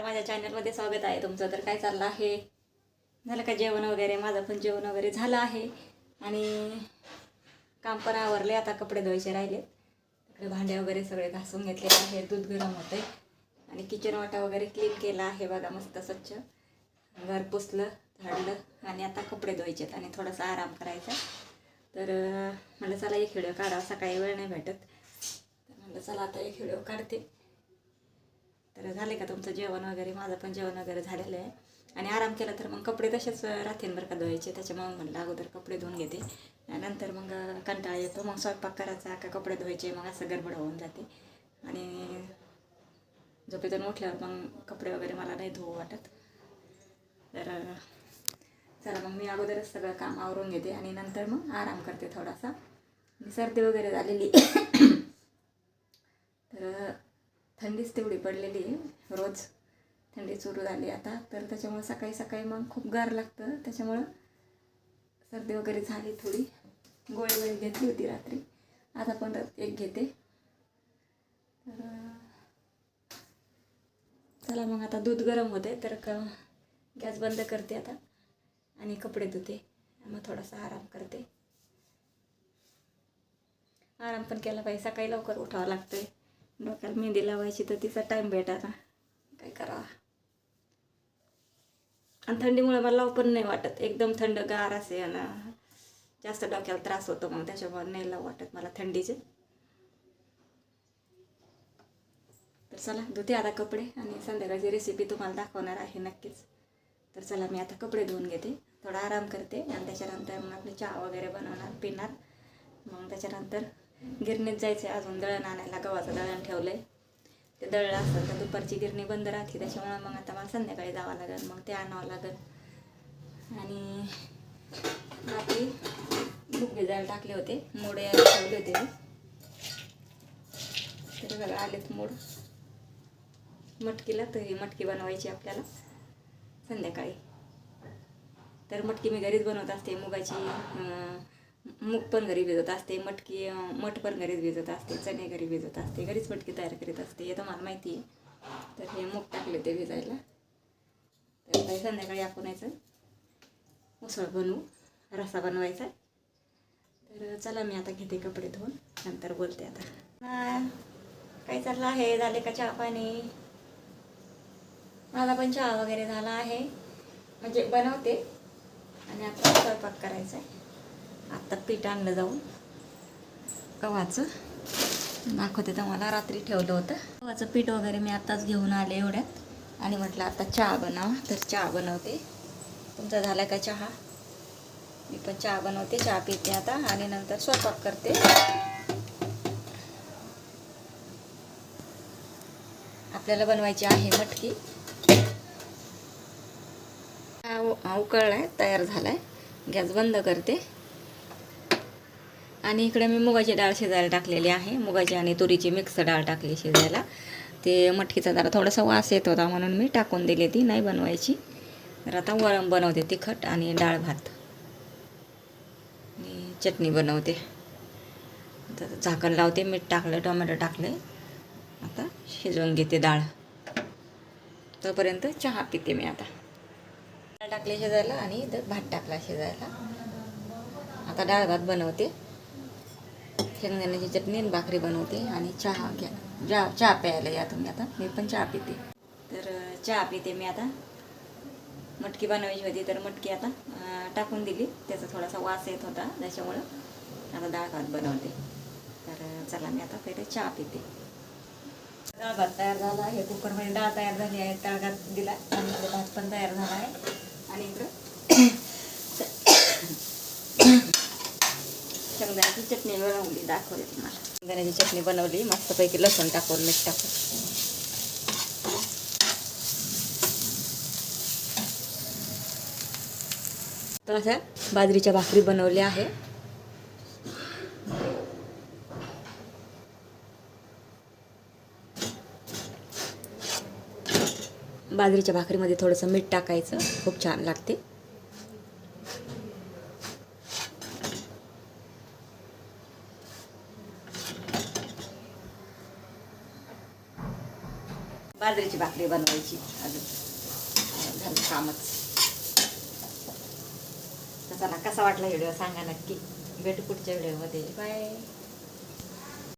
तर माझ्या चॅनलमध्ये स्वागत आहे तुमचं. तर काय चाललं आहे? झालं का जेवण वगैरे? माझं पण जेवण वगैरे झालं आहे. आणि काम पण आवरले आता कपडे धुवायचे राहिलेत. तिकडे भांडे वगैरे सगळे घासून घेतलेले आहे दूध गरम होते आणि किचन वाटा वगैरे क्लीन केला आहे बघा मस्त स्वच्छ. घर पुसलं झाडलं आणि आता कपडे धुवायचे आहेत आणि थोडासा आराम करायचा. तर म्हटलं म्हणलं चला एक व्हिडिओ काढा सकाळी वेळ नाही भेटत. तर म्हणलं चला आता एक व्हिडिओ काढते. तर झाले का तुमचं जेवण वगैरे? माझं पण जेवण वगैरे झालेलं आहे. आणि आराम केला तर मग कपडे तसेच राहतील बरं का धुवायचे. त्याच्यामुळे म्हणलं अगोदर कपडे धुवून घेते. नंतर मग कंटाळा येतो. मग स्वयंपाक करायचा का कपडे धुवायचे? मग असं गडबड होऊन जाते. आणि झोपेतून उठल्यावर मग कपडे वगैरे मला नाही धुवू वाटत. तर चला मग मी अगोदरच सगळं काम आवरून घेते आणि नंतर मग आराम करते थोडासा. सर्दी वगैरे झालेली थंडीच तेवढी पडलेली आहे रोज थंडी सुरू झाली आता. तर त्याच्यामुळं सकाळी सकाळी मग खूप गार लागतं. त्याच्यामुळं सर्दी वगैरे झाली थोडी. गोळी वगैरे घेतली होती रात्री. आता पण एक घेते. तर चला मग आता दूध गरम होते तर क गॅस बंद करते आता आणि कपडे धुते. मग थोडासा आराम करते. आराम पण केला पाहिजे. सकाळी लवकर उठावं लागतंय. डोक्याला मेहंदी लावायची तर तिचा टाईम भेटायचा काय करावा? आणि थंडीमुळे मला लाव पण नाही वाटत. एकदम थंड गार असे आणि जास्त डोक्याला त्रास होतो मग त्याच्यामुळे नाही लाव वाटत मला थंडीचे. तर चला धुते आता कपडे आणि संध्याकाळची रेसिपी तुम्हाला दाखवणार आहे नक्कीच. तर चला मी आता कपडे धुवून घेते. थोडा आराम करते आणि त्याच्यानंतर मग आपली चहा वगैरे बनवणार पिणार. मग त्याच्यानंतर गिरणीत जायचं आहे अजून दळण आणायला गव्हाचं दळण ठेवलं आहे ते दळलं असतं तर दुपारची गिरणी बंद राहते त्याच्यामुळे मग आता मला संध्याकाळी जावं लागेल मग ते आणावं लागेल. आणि बाकी मूग जायला टाकले होते मोड यायला ठेवले होते मी. तर बघा आलेत मोड. मटकीला तर ही मटकी बनवायची आपल्याला संध्याकाळी. तर मटकी मी घरीच बनवत असते मुगाची मूग पण घरी भिजत असते मटकी मठ पण घरीच भिजत असते चणे घरी भिजत असते घरीच मटकी तयार करीत असते हे तर मला माहिती आहे. तर हे मूग टाकले ते भिजायला. तर संध्याकाळी आपण याचं उसळ बनवू रसा बनवायचा. तर चला मी आता घेते कपडे धुवून नंतर बोलते आता. काय चाललं आहे? झाले का चहा पाणी? मला पण चहा वगैरे झाला आहे. म्हणजे बनवते. आणि आता स्वयंपाक करायचा आहे. आत्ता पीठ आणलं जाऊन. गव्हाचं. दाखवते तर मला रात्री ठेवलं होतं. गव्हाचं पीठ वगैरे मी आत्ताच घेऊन आले एवढ्यात. आणि म्हटलं आता चहा बनावा तर चहा बनवते. तुमचा झाला का चहा? मी पण चहा बनवते चहा पिते आता. आणि नंतर स्वयंपाक करते. आपल्याला बनवायची आहे मटकी. हा उकळला आहे तयार झाला आहे गॅस बंद करते. आणि इकडे मी मुगाची डाळ शिजायला टाकलेली आहे. मुगाची आणि तुरीची मिक्स डाळ टाकली शिजायला. ते मटकीचा जरा थोडासा वास येत होता म्हणून मी टाकून दिली ती नाही बनवायची. तर आता वरण बनवते तिखट आणि डाळ भात. आणि चटणी बनवते. आता झाकण लावते मीठ टाकलं टोमॅटो टाकले. आता शिजवून घेते डाळ. तोपर्यंत चहा पिते मी आता. डाळ टाकली शिजायला आणि भात टाकला शिजायला. आता डाळ भात बनवते. शेंगदाण्याची चटणी भाकरी बनवते आणि चहा घ्या. जा चहा प्यायला या तुम्ही आता. मी पण चहा पिते. तर चहा पिते मी आता. मटकी बनवायची होती तर मटकी आता टाकून दिली. त्याचा थोडासा वास येत होता त्याच्यामुळं आता डाळ भात बनवते. तर चला मी आता पहिले चहा पिते. डाळ भात तयार झाला. आहे कुकरमध्ये डाळ तयार झाली आहे. तळगात दिला. आणि इकडे भात पण तयार झाला आहे. आणि इकडं शेंगदाण्याची चटणी बनवली दाखवली तुम्हाला. शेंगदाण्याची चटणी बनवली मस्तपैकी लसूण टाकून मीठ टाकून. तर अशा बाजरीच्या भाकरी बनवल्या आहे. बाजरीच्या भाकरीमध्ये थोडंसं मीठ टाकायचं खूप छान लागते. बाजरीची भाकरी बनवायची. अजून. झालं कामच. तर चला कसा वाटला व्हिडिओ सांगा नक्की. भेटू पुढच्या व्हिडिओमध्ये. बाय.